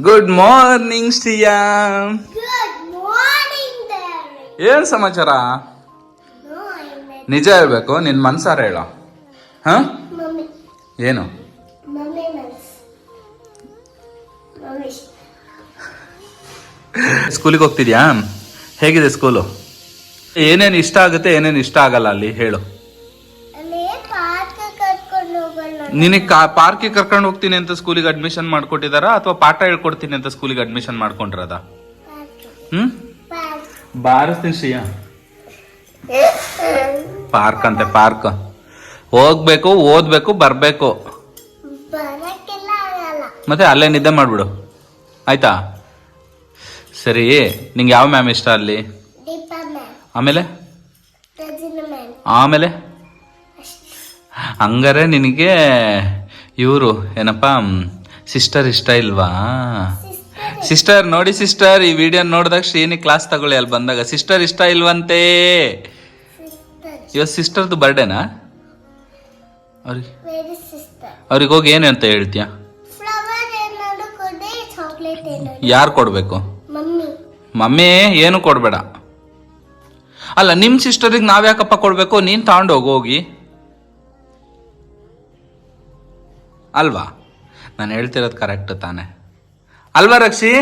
Good morning ಸ್ಟಿಯಾ. ಏನ್ ಸಮಾಚಾರ? ನಿಜ ಹೇಳ್ಬೇಕು ನಿನ್ ಮನ್ಸಾರ ಹೇಳ. ಹ? ಏನು. ಸ್ಕೂಲಿಗೆ ಹೋಗ್ತಿದ್ಯಾ? ಹೇಗಿದೆ ಸ್ಕೂಲು? ಏನೇನು ಇಷ್ಟ ಆಗುತ್ತೆ ಏನೇನು ಇಷ್ಟ ಆಗಲ್ಲ ಅಲ್ಲಿ? ಹೇಳು. ನಿನಗೆ ಪಾರ್ಕಿಗೆ ಕರ್ಕೊಂಡು ಹೋಗ್ತೀನಿ ಅಂತ ಸ್ಕೂಲಿಗೆ ಅಡ್ಮಿಷನ್ ಮಾಡ್ಕೊಟ್ಟಿದಾರ? ಅಥವಾ ಪಾಠ ಹೇಳ್ಕೊಡ್ತೀನಿ ಅಂತ ಸ್ಕೂಲಿಗೆ ಅಡ್ಮಿಷನ್ ಮಾಡ್ಕೊಂಡ್ರದ? ಹ್ಮ್? ಬಾರಿಸ್ತೀನಿ ಶ್ರೀಯಾ. ಪಾರ್ಕ್ ಅಂತೆ ಪಾರ್ಕ್ ಹೋಗ್ಬೇಕು ಓದ್ಬೇಕು ಬರ್ಬೇಕು. ಮತ್ತೆ ಅಲ್ಲೇ ನಿದ್ದೆ ಮಾಡ್ಬಿಡು. ಆಯ್ತಾ? ಸರಿ ನಿಂಗೆ ಯಾವ ಮ್ಯಾಮ್ ಇಷ್ಟ ಅಲ್ಲಿ? ಆಮೇಲೆ? ಆಮೇಲೆ? ಹಂಗಾರೆ ನಿನಗೆ ಇವರು ಏನಪ್ಪ ಸಿಸ್ಟರ್ ಇಷ್ಟ ಇಲ್ವಾ? ಸಿಸ್ಟರ್ ನೋಡಿ ಸಿಸ್ಟರ್ ಈ ವಿಡಿಯೋ ನೋಡಿದಾಗ ಶ್ರೀನಿ ಕ್ಲಾಸ್ ತಗೊಳ್ಳಿ ಅಲ್ಲಿ ಬಂದಾಗ. ಸಿಸ್ಟರ್ ಇಷ್ಟ ಇಲ್ವಂತೆ? ಇವತ್ತು ಸಿಸ್ಟರ್ದು ಬರ್ಡೇನಾ ಅವ್ರಿಗೆ ಅವ್ರಿಗೆ ಹೋಗಿ ಏನು ಅಂತ ಹೇಳ್ತೀಯ? ಯಾರು ಕೊಡಬೇಕು? ಮಮ್ಮಿ. ಏನು ಕೊಡಬೇಡ. ಅಲ್ಲ ನಿಮ್ಮ ಸಿಸ್ಟರಿಗೆ ನಾವ್ಯಾಕಪ್ಪ ಕೊಡಬೇಕು? ನೀನು ತಗೊಂಡೋಗು ಹೋಗಿ. ಅಲ್ವಾ? ನಾನು ಹೇಳ್ತಿರೋದು ಕರೆಕ್ಟ್ ತಾನೆ. ಅಲ್ವಾ ರಕ್ಷಿ?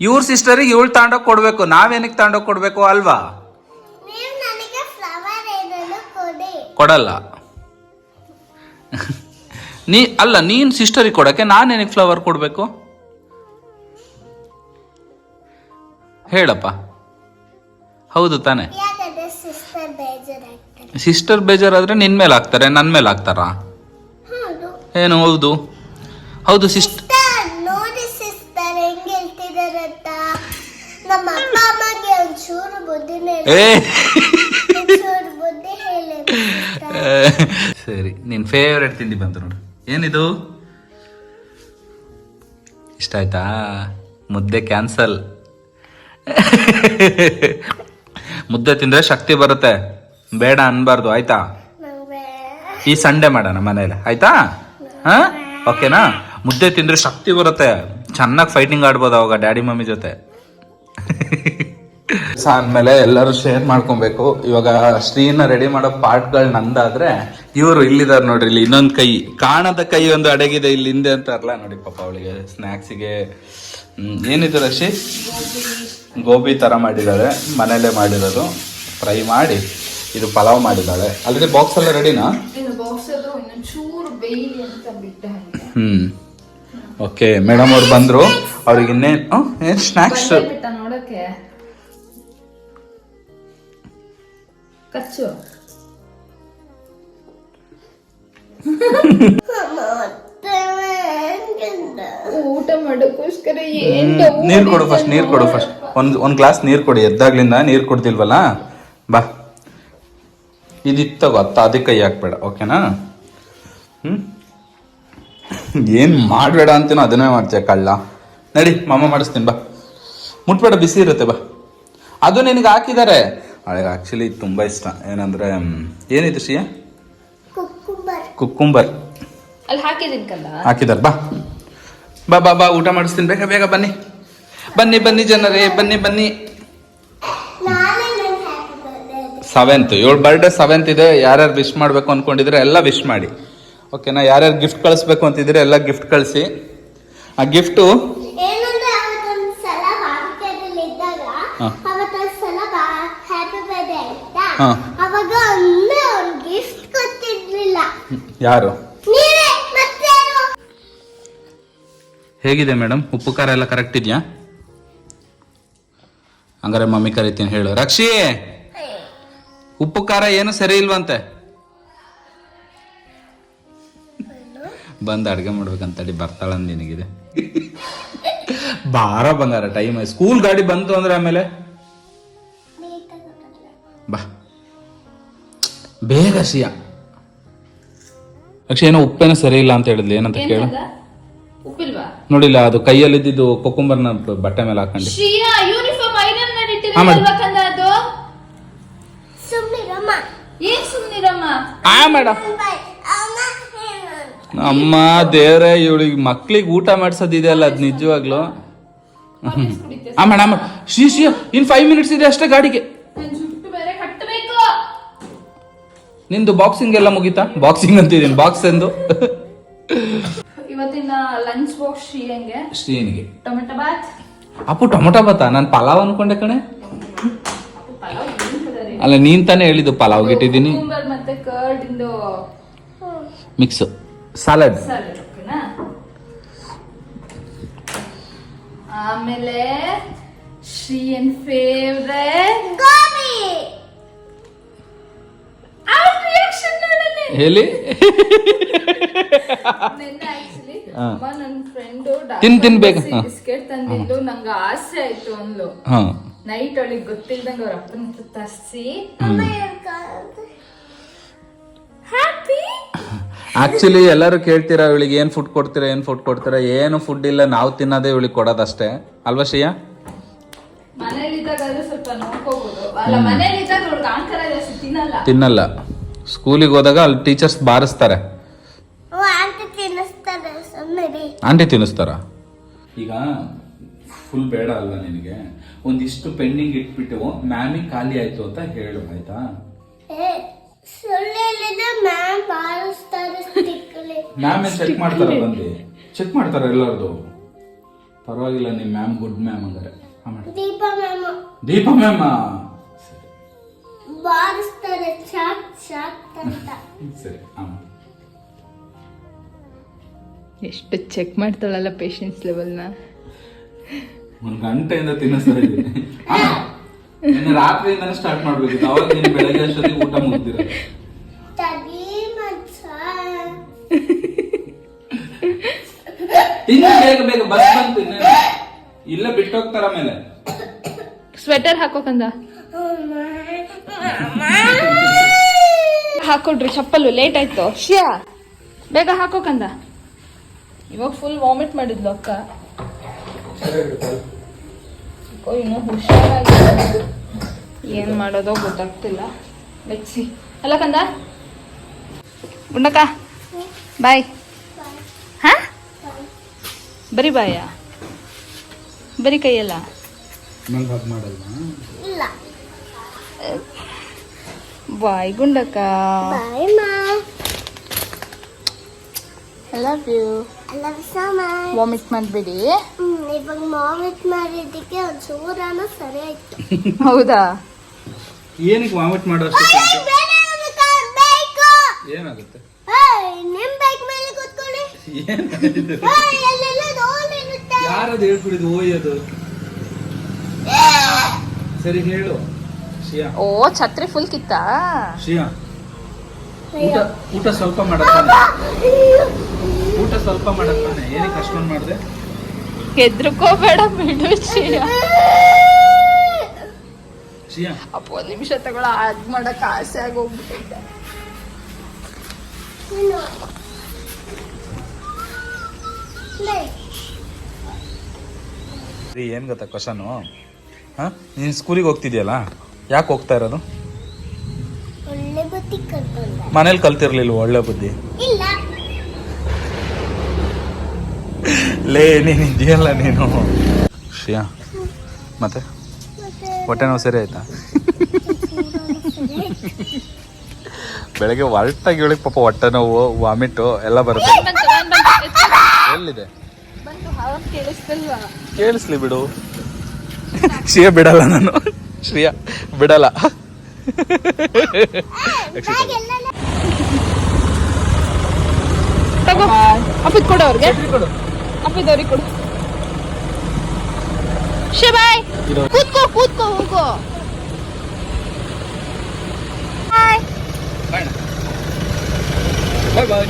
ಇವ್ರ ಸಿಸ್ಟರಿಗೆ ಇವಳು ತಾಂಡೋಗಿ ಕೊಡಬೇಕು ನಾವೇನಕ್ಕೆ ತಾಂಡೋಗಿ ಕೊಡಬೇಕು ಅಲ್ವಾ? ಕೊಡಲ್ಲ. ನೀ ಅಲ್ಲ ನೀನ್ ಸಿಸ್ಟರಿಗೆ ಕೊಡಕ್ಕೆ ನಾನೇನಕ್ಕೆ ಫ್ಲವರ್ ಕೊಡಬೇಕು? ಹೇಳಪ್ಪ. ಹೌದು ತಾನೆ. ಸಿಸ್ಟರ್ ಬೇಜಾರಾದ್ರೆ ನಿನ್ ಮೇಲೆ ಹಾಕ್ತಾರೆ ನನ್ನ ಮೇಲೆ ಹಾಕ್ತಾರಾ? ಏನು ಹೌದು? ಹೌದು ಸಿಸ್ಟರ್ ನೋಡಿ ಸಿಸ್ಟರ್ ಹೆಂಗ್ ಹೇಳ್ತಿದಾರೆ ಅಂತ? ನಮ್ಮ ಅಪ್ಪ ಅಮ್ಮಗೆ ಒಂಚೂರು ಬುದ್ಧಿನೇ ಇಲ್ಲ. ಏ. ಒಂಚೂರು ಬುದ್ಧಿ ಹೇಳಿ sister. ಸರಿ ನಿನ್ ಫೇವ್ರೆಟ್ ತಿಂಡಿ ಬಂತು ನೋಡು. ಏನಿದು? ಇಷ್ಟ ಆಯ್ತಾ? ಮುದ್ದೆ ಕ್ಯಾನ್ಸಲ್ ಮುದ್ದೆ ತಿಂದ್ರೆ ಶಕ್ತಿ ಬರುತ್ತೆ. ಬೇಡ ಅನ್ಬಾರ್ದು ಆಯ್ತಾ? ಈ ಸಂಡೆ ಮಾಡೋಣ ಮನೇಲಿ ಆಯ್ತಾ? ಹಾ? ಓಕೆನಾ? ಮುದ್ದೆ ತಿಂದ್ರೆ ಶಕ್ತಿ ಬರುತ್ತೆ. ಚೆನ್ನಾಗಿ ಫೈಟಿಂಗ್ ಆಡ್ಬೋದು ಅವಾಗ ಡ್ಯಾಡಿ ಮಮ್ಮಿ ಜೊತೆ. ಆದ್ಮೇಲೆ ಎಲ್ಲರೂ ಶೇರ್ ಮಾಡ್ಕೊಬೇಕು. ಇವಾಗ ಶ್ರೀನ ರೆಡಿ ಮಾಡೋ ಪಾರ್ಟ್ಗಳು ನಂದಾದ್ರೆ ಇವರು ಇಲ್ಲಿದ್ದಾರೆ ನೋಡ್ರಿ, ಇಲ್ಲಿ ಇನ್ನೊಂದು ಕೈ, ಕಾಣದ ಕೈ ಒಂದು ಅಡಗಿದೆ ಇಲ್ಲಿ ಹಿಂದೆ ಅಂತಾರಲ್ಲ ನೋಡಿ ಪಾಪ ಅವಳಿಗೆ ಸ್ನ್ಯಾಕ್ಸಿಗೆ ಏನಿದೆ ರಶಿ ಗೋಬಿ ತರ ಮಾಡಿದ್ದಾರೆ, ಮನೇಲೆ ಮಾಡಿರೋದು. ಫ್ರೈ ಮಾಡಿ. ಇದು ಪಲಾವ್ ಮಾಡಿದ್ದಾಳೆ. ಆಲ್ರೆಡಿ ಬಾಕ್ಸ್ ಎಲ್ಲ ರೆಡಿನಾ ಹ್ಞೂ ಓಕೆ ಮೇಡಮ್ ಅವ್ರು ಬಂದ್ರು. ಅವ್ರಿಗೆ ಇನ್ನೇನು ಸ್ನಾಕ್ಸ್ ಸ್ನ್ಯಾಕ್ಸ್? ಊಟ ಮಾಡೋಕ್ಕೋಸ್ಕರ ಏನ್ ನೀರ್ ಕೊಡು ಫಸ್ಟ್ ನೀರ್ ಕೊಡು ಫಸ್ಟ್ ಒಂದ್ ಒಂದ್ ಗ್ಲಾಸ್ ನೀರ್ ಕೊಡಿ. ಎದ್ದಾಗ್ಲಿಂದ ನೀರ್ ಕೊಡ್ತಿಲ್ವಲ್ಲ ಬಾ. ಇದಿತ್ತಗೋ ಗೊತ್ತ? ಅದಕ್ಕೆ ಕೈ ಹಾಕ್ಬೇಡ ಓಕೆನಾ? ಹ್ಮ್? ಏನ್ ಮಾಡ್ಬೇಡ ಅಂತೀನೋ ಅದನ್ನೇ ಮಾಡ್ತೀಯ ಕಳ್ಳ. ನಡಿ ಮಾಮ ಮಾಡಿಸ್ತೀನಿ ಬಾ. ಮುಟ್ಬೇಡ ಬಿಸಿ ಇರುತ್ತೆ ಬಾ. ಅದು ನಿನಗೆ ಹಾಕಿದ್ದಾರೆ ಅವಳಿಗೆ ಆಕ್ಚುಲಿ ತುಂಬಾ ಇಷ್ಟ. ಏನಂದ್ರೆ ಏನಿದೆ ಶ್ರೀಯ? ಕುಕ್ಕುಂಬರ್. ಹಾಕಿದಾರೆ ಬಾ. ಬಾ ಬಾ ಬಾ ಊಟ ಮಾಡಿಸ್ತೀನಿ ಬೇಗ ಬೇಗ ಬನ್ನಿ. ಬನ್ನಿ ಬನ್ನಿ ಜನರೇ ಬನ್ನಿ ಬನ್ನಿ ನಾಳೆ ನನ್ನ ಹ್ಯಾಪಿ ಬರ್ಡೇ ಸೆವೆಂತ್ ಏಳು ಬರ್ಡೇ ಸೆವೆಂತ್ ಇದೆ ಯಾರ್ಯಾರು ವಿಶ್ ಮಾಡಬೇಕು ಅಂದ್ಕೊಂಡಿದ್ರೆ ಎಲ್ಲ ವಿಶ್ ಮಾಡಿ. ಓಕೆನಾ ಯಾರ್ಯಾರು ಗಿಫ್ಟ್ ಕಳಿಸ್ಬೇಕು ಅಂತಿದ್ರೆ ಎಲ್ಲ ಗಿಫ್ಟ್ ಕಳಿಸಿ. ಆ ಗಿಫ್ಟು ಯಾರು? ಹೇಗಿದೆ ಮೇಡಮ್ ಉಪ್ಪು ಖಾರ ಎಲ್ಲ ಕರೆಕ್ಟ್ ಇದೆಯಾ? ಹಂಗಾರೆ ಮಮ್ಮಿ ಕರಿತೀನಿ ಹೇಳು. ರಕ್ಷಿ! ಉಪ್ಪು ಖಾರ ಏನು ಸರಿ ಇಲ್ವಂತೆ? ಬಂದು ಅಡುಗೆ ಮಾಡ್ಬೇಕಂತಡಿ ಬರ್ತಾಳಂದು ನಿನಗಿದೆ. ಬಾರ ಬಂಗಾರ ಟೈಮ್ ಸ್ಕೂಲ್ ಗಾಡಿ ಬಂತು ಅಂದ್ರೆ ಆಮೇಲೆ? ಬಾ. ಬೇಗ ಸಿಯ. ಅಕ್ಷಯ ಏನೋ ಉಪ್ಪೇನೋ ಸರಿ ಇಲ್ಲ ಅಂತ ಹೇಳಿದ್ಲಿ. ಏನಂತ ಕೇಳು. ನೋಡಿಲ್ಲ ಅದು ಕೈಯಲ್ಲಿ ಇದ್ದಿದ್ದು ಕೊಕ್ಕುಂಬರ್ನ ಬಟ್ಟೆ ಮೇಲೆ ಹಾಕೊಂಡು ಶ್ರೀಯಾ ಯೂನಿಫಾರ್ಮ್ ಐರನ್ ಹಾ, ಮಾಡಿ. ಮಾಡಿಟ್ಟಿರಲ್ವಾ ಕಂದ ಅದು ಸುಮ್ಮನಿರಮ್ಮ ಏನ್ ಸುಮ್ನಿರಮ್ಮ? ಆ ಮೇಡಮ್ ಅಮ್ಮ ದೇವ್ರೆ ಇವಳಿಗೆ ಮಕ್ಳಿಗೆ ಊಟ ಮಾಡ್ಸೋದಿದೆಯಲ್ಲ ಅದು ನಿಜವಾಗ್ಲು? ಆ madam Shri Shri in five minutes ಇದೆ ಅಷ್ಟೇ ಗಾಡಿಗೆ. ನಿಂದು ಬಾಕ್ಸಿಂಗ್ ಎಲ್ಲ ಮುಗೀತಾ? ಬಾಕ್ಸಿಂಗ್ ಅಂತಿದ್ದೀನಿ ಬಾಕ್ಸ್ ಎಂದು ಇವತ್ತಿನ ಲಂಚ್ ಬಾಕ್ಸ್ ಶ್ರೀಯಂಗೆ. ಶ್ರೀನಿಗೆ ಟೊಮೆಟೊ ಬಾತ್. ಅಪ್ಪು ಟೊಮೆಟೊ ಬಾತಾ? ನಾನು ಪಲಾವ್ ಅನ್ಕೊಂಡೆ ಕಣೆ. ಅಲ್ಲ ನೀನ್ ತಾನೇ ಹೇಳಿದ್ದು ಪಲಾವ್ ಇಟ್ಟಿದ್ದೀನಿ ಕುಕುಂಬರ್ ಮತ್ತೆ ಕರ್ಡ್ ಇಂದು ಮಿಕ್ಸ್ ಸಲಾಡ್ ಸಲಾಡ್ ಓಕೆನಾ ಆಮೇಲೆ ಶ್ರೀಯನ್ ಫೇವ್ರೆಟ್ ಗೋಬಿ. ರಿಯಾಕ್ಷನ್ ನೋಡಲಿ ಹೇಳಿ. ನಿನ್ನೆ ಆಕ್ಚುಲಿ ಹಾ. ಅಮ್ಮ ನನ್ನ ಫ್ರೆಂಡ್ ತಿನ್- ತಿನ್ಬೇಕು. ಹಾ. ಬಿಸ್ಕೆಟ್ ತಂದಿದ್ದು ನಂಗೆ ಆಸೆ ಆಯ್ತು ಅಂದ್ಲು. ಹಾ. ನೈಟ್ ಅವಳಿಗೆ ಗೊತ್ತಿಲ್ದಂಗ ಅವ್ರ ಅಪ್ಪನ ಹತ್ರ ತರಿಸಿ. ಹ್ಯಾಪಿ ಆಕ್ಚುಲಿ ಎಲ್ಲರೂ ಕೇಳ್ತೀರಾ ಇವಳಿಗೆ ಏನ್ ಫುಡ್ ಕೊಡ್ತೀರಾ ಏನ್ ಫುಡ್ ಕೊಡ್ತೀರಾ? ಏನು ಫುಡ್ ಇಲ್ಲ ನಾವು ತಿನ್ನೋದೇ ಇವಳಿಗೆ ಕೊಡೋದಷ್ಟೇ. ಅಲ್ವಾ ಶ್ರೇಯಾ? ತಿನ್ನಲ್ಲ. ತಿನ್ನಲ್ಲ. ಸ್ಕೂಲಿಗೆ ಹೋದಾಗ ಅಲ್ಲಿ ಟೀಚರ್ಸ್ ಬಾರಿಸ್ತಾರೆ. ಆಂಟಿ ತಿನ್ನಿಸ್ತಾರ ಈಗ ಫುಲ್ ಬೇಡ ಅಲ್ವಾ ನಿನಗೆ? ಒಂದಿಷ್ಟು ಪೆಂಡಿಂಗ್ ಇಟ್ಬಿಟ್ಟು ಮ್ಯಾಮಿಗೆ ಖಾಲಿ ಆಯ್ತು ಅಂತ ಹೇಳು ಆಯ್ತಾ? ಮ್ಯಾಮ್ ಮ್ಯಾಮ್ ಚೆಕ್ ಮಾಡ್ತಾರ ಬಂದು? ಚೆಕ್ ಮಾಡ್ತಾರ ಎಲ್ಲರದು? ಪರವಾಗಿಲ್ಲ ನಿಮ್ ಮ್ಯಾಮ್ ಗುಡ್ ಮ್ಯಾಮ್ ಅಂದ್ರೆ. ದೀಪ ಮ್ಯಾಮ್. ದೀಪ ಮ್ಯಾಮ್? ಬಾರಿಸ್ತಾರೆ ಶಾಕ್ ಶಾಕ್ ಅಂತ. ಸರಿ ಎಷ್ಟು ಚೆಕ್ ಮಾಡ್ತಾಳಲ್ಲ ಪೇಷನ್ಸ್ ಲೆವೆಲ್ನ ಒಂದ್ ಗಂಟೆಯಿಂದ ತಿನ್ನಿಸ್ತಾ ಇದ್ದೀನಿ. ನಿನ್ನೆ ರಾತ್ರಿಯಿಂದಾನೆ ಸ್ಟಾರ್ಟ್ ಮಾಡ್ಬೇಕಿತ್ತು. ಅವಾಗ ನೀನು ಬೆಳಗ್ಗೆ ಅಷ್ಟೊತ್ತಿಗೆ ಊಟ ಮುಗ್ದಿರ ತಡಿ ಮಚ್ಚ. ತಿನ್ನು ಬೇಗ ಬೇಗ ಬಸ್ ಬಂತು ಇನ್ನೇನು. ಇಲ್ಲ ಬಿಟ್ಟೋಗ್ತಾರ ಮೇಲೆ ಸ್ವೆಟರ್ ಹಾಕೋಕಂದ? ಹಾಕೊಡ್ರಿ ಚಪ್ಪಲು ಲೇಟ್ ಆಯ್ತು. ಶಿಯಾ ಬೇಗ ಹಾಕೋಕಂದ? ಇವಾಗ ಫುಲ್ ವಾಮಿಟ್ ಮಾಡಿದ್ಲು ಅಕ್ಕ. ಓ, ಇನ್ನೂ ಹುಷಾರಾಗಿ ಏನ್ ಮಾಡೋದೋ ಗೊತ್ತಾಗ್ತಿಲ್ಲ. ಬೆಚ್ಚಿ ಅಲ್ಲ ಕಂದ? ಗುಂಡಕ್ಕ ಬಾಯ್. ಹಾ? ಬರೀ ಬಾಯ? ಬರೀ ಕೈಯಲ್ಲ? ಬಾಯ್ ಗುಂಡಕ್ಕ. ಬಾಯ್ ಮಾ. I love you I love so much vomit ಮಾಡಬೇಡಿ. ಇವಾಗ ವಾಮಿಟ್ ಮಾಡಿದ್ದಕ್ಕೆ ಒಂದು ಚೂರಾನು ಸರಿ ಆಯ್ತು. ಹೌದಾ? ಏನಕ್ಕೆ ವಾಮಿಟ್ ಮಾಡೋ ಏನಾಗುತ್ತೆ? ಬೈಕ್ ಮೇಲೆ ಕೂತ್ಕೊಳ್ಳಿ. ಯಾರದು ಹೇಳ್ಬಿಡಿದು ಓಯೋದು ಸರಿ ಹೇಳು. ಓ ಛತ್ರಿ ಫುಲ್ ಕಿತ್ತಾ? ಶ್ರಿಯಾ. ಊಟ ಊಟ ಸ್ವಲ್ಪ ಮಾಡತ್ತಾನೆ. ಊಟ ಸ್ವಲ್ಪ ಮಾಡತ್ತಾನೆ. ಏನಕ್ಕೆ ಅಷ್ಟೊಂದು ಮಾಡಿದೆ? ಹೆದ್ರಕೋಬೇಡ ಬಿಡು ಶ್ರೇಯ. ಶ್ರಿಯಾ. ಅಪ್ಪ ಒಂದ್ ನಿಮಿಷ ತಗೊಳ ಅದ್ ಮಾಡಕ್ ಆಸೆ ಆಗೋಗ್ಬಿಟ್ಟಿದ್ದೆ ಏನು ಗೊತ್ತಾ ಕ್ವಶನು ಹಾ? ನೀನು ಸ್ಕೂಲಿಗೆ ಹೋಗ್ತಿದ್ಯಲ್ಲ? ಯಾಕೆ ಹೋಗ್ತಾ ಇರೋದು? ಮನೇಲಿ ಕಲ್ತಿರ್ಲಿಲ್ಲ ಒಳ್ಳೆ ಬುದ್ಧಿ? ಲೇ ನೀನು ಇದೆಯಲ್ಲ ನೀನು. ಶ್ರಿಯಾ ಮತ್ತೆ? ಹೊಟ್ಟೆ ನೋವು ಸರಿ ಆಯ್ತಾ? ಬೆಳಗ್ಗೆ ಹೊರಟಾಗಿ ಹೇಳಿಕ್ ಪಾಪ ಹೊಟ್ಟೆ ನೋವು ವಾಮಿಟು ಎಲ್ಲ ಬರುತ್ತೆ. ಎಲ್ಲಿದೆ? ಕೇಳಿಸ್ಲಿ ಬಿಡು. ಶ್ರಿಯಾ ಬಿಡಲ್ಲ ನಾನು. ಶ್ರಿಯಾ ಬಿಡಲ್ಲ. ತಗೋ. ಅಪ್ಪಿದ್ ಕೊಡು ಅವ್ರಿಗೆ. ಅಪ್ಪಿದ್ ಅವ್ರಿಗೆ ಕೊಡು. ಶೇ ಬಾಯ್. ಇದು ಕೂತ್ಕೋ ಕೂತ್ಕೋ ಹೋಗೋ. ಬಾಯ್ ಬಾಯ್.